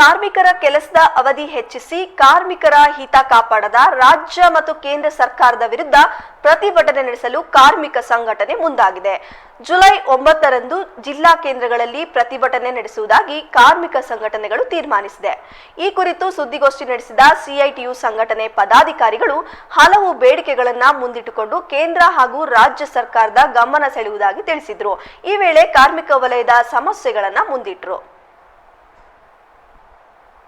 ಕಾರ್ಮಿಕರ ಕೆಲಸದ ಅವಧಿ ಹೆಚ್ಚಿಸಿ ಕಾರ್ಮಿಕರ ಹಿತ ಕಾಪಾಡದ ರಾಜ್ಯ ಮತ್ತು ಕೇಂದ್ರ ಸರ್ಕಾರದ ವಿರುದ್ಧ ಪ್ರತಿಭಟನೆ ನಡೆಸಲು ಕಾರ್ಮಿಕ ಸಂಘಟನೆ ಮುಂದಾಗಿದೆ. ಜುಲೈ ಒಂಬತ್ತರಂದು ಜಿಲ್ಲಾ ಕೇಂದ್ರಗಳಲ್ಲಿ ಪ್ರತಿಭಟನೆ ನಡೆಸುವುದಾಗಿ ಕಾರ್ಮಿಕ ಸಂಘಟನೆಗಳು ತೀರ್ಮಾನಿಸಿದೆ. ಈ ಕುರಿತು ಸುದ್ದಿಗೋಷ್ಠಿ ನಡೆಸಿದ ಸಿಐಟಿಯು ಸಂಘಟನೆ ಪದಾಧಿಕಾರಿಗಳು ಹಲವು ಬೇಡಿಕೆಗಳನ್ನ ಮುಂದಿಟ್ಟುಕೊಂಡು ಕೇಂದ್ರ ಹಾಗೂ ರಾಜ್ಯ ಸರ್ಕಾರದ ಗಮನ ಸೆಳೆಯುವುದಾಗಿ ತಿಳಿಸಿದ್ರು. ಈ ವೇಳೆ ಕಾರ್ಮಿಕ ವಲಯದ ಸಮಸ್ಯೆಗಳನ್ನ ಮುಂದಿಟ್ರು.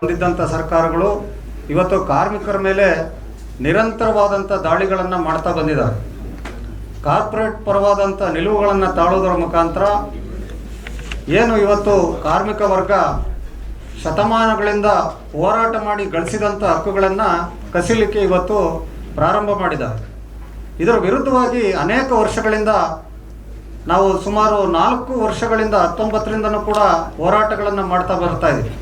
ಹೊಂದಿದ್ದಂಥ ಸರ್ಕಾರಗಳು ಇವತ್ತು ಕಾರ್ಮಿಕರ ಮೇಲೆ ನಿರಂತರವಾದಂಥ ದಾಳಿಗಳನ್ನು ಮಾಡ್ತಾ ಬಂದಿದ್ದಾರೆ. ಕಾರ್ಪೊರೇಟ್ ಪರವಾದಂಥ ನಿಲುವುಗಳನ್ನು ತಾಳೋದರ ಮುಖಾಂತರ ಏನು ಇವತ್ತು ಕಾರ್ಮಿಕ ವರ್ಗ ಶತಮಾನಗಳಿಂದ ಹೋರಾಟ ಮಾಡಿ ಗಳಿಸಿದಂಥ ಹಕ್ಕುಗಳನ್ನು ಕಸಿಲಿಕ್ಕೆ ಇವತ್ತು ಪ್ರಾರಂಭ ಮಾಡಿದ್ದಾರೆ. ಇದರ ವಿರುದ್ಧವಾಗಿ ಅನೇಕ ವರ್ಷಗಳಿಂದ ನಾವು ಸುಮಾರು ನಾಲ್ಕು ವರ್ಷಗಳಿಂದ ಹತ್ತೊಂಬತ್ತರಿಂದನೂ ಕೂಡ ಹೋರಾಟಗಳನ್ನು ಮಾಡ್ತಾ ಬರ್ತಾ ಇದ್ದೀವಿ.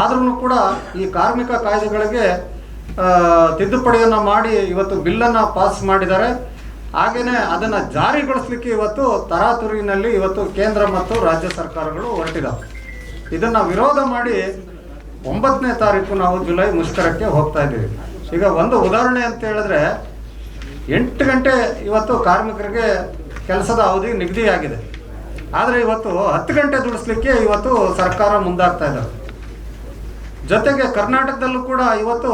ಆದ್ರೂ ಕೂಡ ಈ ಕಾರ್ಮಿಕ ಕಾಯ್ದೆಗಳಿಗೆ ತಿದ್ದುಪಡಿಯನ್ನು ಮಾಡಿ ಇವತ್ತು ಬಿಲ್ಲನ್ನು ಪಾಸ್ ಮಾಡಿದ್ದಾರೆ. ಹಾಗೆಯೇ ಅದನ್ನು ಜಾರಿಗೊಳಿಸಲಿಕ್ಕೆ ಇವತ್ತು ತರಾತುರಿನಲ್ಲಿ ಇವತ್ತು ಕೇಂದ್ರ ಮತ್ತು ರಾಜ್ಯ ಸರ್ಕಾರಗಳು ಹೊರಟಿದ್ದಾವೆ ಇದನ್ನು ವಿರೋಧ ಮಾಡಿ ಒಂಬತ್ತನೇ ತಾರೀಕು ನಾವು ಜುಲೈ ಮುಷ್ಕರಕ್ಕೆ ಹೋಗ್ತಾ ಇದ್ದೀವಿ. ಈಗ ಒಂದು ಉದಾಹರಣೆ ಅಂತ ಹೇಳಿದ್ರೆ, ಎಂಟು ಗಂಟೆ ಇವತ್ತು ಕಾರ್ಮಿಕರಿಗೆ ಕೆಲಸದ ಅವಧಿ ನಿಗದಿಯಾಗಿದೆ. ಆದರೆ ಇವತ್ತು ಹತ್ತು ಗಂಟೆ ದುಡಿಸ್ಲಿಕ್ಕೆ ಇವತ್ತು ಸರ್ಕಾರ ಮುಂದಾಗ್ತಾ ಇದ್ದಾರೆ ಜೊತೆಗೆ ಕರ್ನಾಟಕದಲ್ಲೂ ಕೂಡ ಇವತ್ತು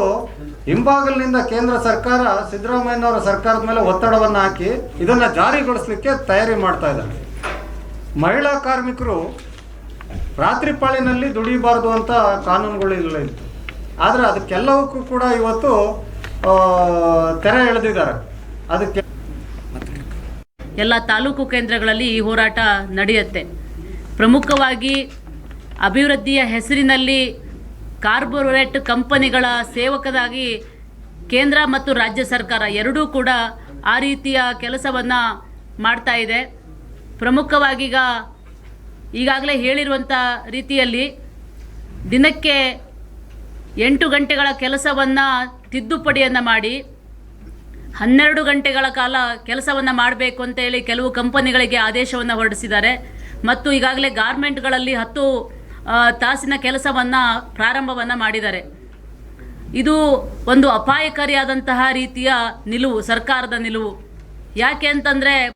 ಹಿಂಬಾಗಲಿನಿಂದ ಕೇಂದ್ರ ಸರ್ಕಾರ ಸಿದ್ದರಾಮಯ್ಯನವರ ಸರ್ಕಾರದ ಮೇಲೆ ಒತ್ತಡವನ್ನು ಹಾಕಿ ಇದನ್ನು ಜಾರಿಗೊಳಿಸಲಿಕ್ಕೆ ತಯಾರಿ ಮಾಡ್ತಾ ಇದ್ದಾರೆ. ಮಹಿಳಾ ಕಾರ್ಮಿಕರು ರಾತ್ರಿ ಪಾಳಿನಲ್ಲಿ ದುಡಿಬಾರ್ದು ಅಂತ ಕಾನೂನುಗಳು ಇಲ್ಲ ಇತ್ತು. ಆದರೆ ಅದಕ್ಕೆಲ್ಲವಕ್ಕೂ ಕೂಡ ಇವತ್ತು ತೆರೆ ಎಳೆದಿದ್ದಾರೆ. ಅದಕ್ಕೆ ಎಲ್ಲ ತಾಲೂಕು ಕೇಂದ್ರಗಳಲ್ಲಿ ಈ ಹೋರಾಟ ನಡೆಯುತ್ತೆ. ಪ್ರಮುಖವಾಗಿ ಅಭಿವೃದ್ಧಿಯ ಹೆಸರಿನಲ್ಲಿ ಕಾರ್ಪೊರೇಟ್ ಕಂಪನಿಗಳ ಸೇವಕದಾಗಿ ಕೇಂದ್ರ ಮತ್ತು ರಾಜ್ಯ ಸರ್ಕಾರ ಎರಡೂ ಕೂಡ ಆ ರೀತಿಯ ಕೆಲಸವನ್ನು ಮಾಡ್ತಾ ಇದೆ. ಪ್ರಮುಖವಾಗೀಗ ಈಗಾಗಲೇ ಹೇಳಿರುವಂಥ ರೀತಿಯಲ್ಲಿ ದಿನಕ್ಕೆ ಎಂಟು ಗಂಟೆಗಳ ಕೆಲಸವನ್ನು ತಿದ್ದುಪಡಿಯನ್ನು ಮಾಡಿ, ಹನ್ನೆರಡು ಗಂಟೆಗಳ ಕಾಲ ಕೆಲಸವನ್ನು ಮಾಡಬೇಕು ಅಂತೇಳಿ ಕೆಲವು ಕಂಪನಿಗಳಿಗೆ ಆದೇಶವನ್ನು ಹೊರಡಿಸಿದ್ದಾರೆ. ಮತ್ತು ಈಗಾಗಲೇ ಗಾರ್ಮೆಂಟ್ಗಳಲ್ಲಿ ಹತ್ತು ತಾಸಿನ ಕೆಲಸವನ್ನು ಪ್ರಾರಂಭವನ್ನು ಮಾಡಿದ್ದಾರೆ. ಇದು ಒಂದು ಅಪಾಯಕಾರಿಯಾದಂತಹ ರೀತಿಯ ನಿಲುವು ಸರ್ಕಾರದ ನಿಲುವು. ಯಾಕೆ ಅಂತಂದರೆ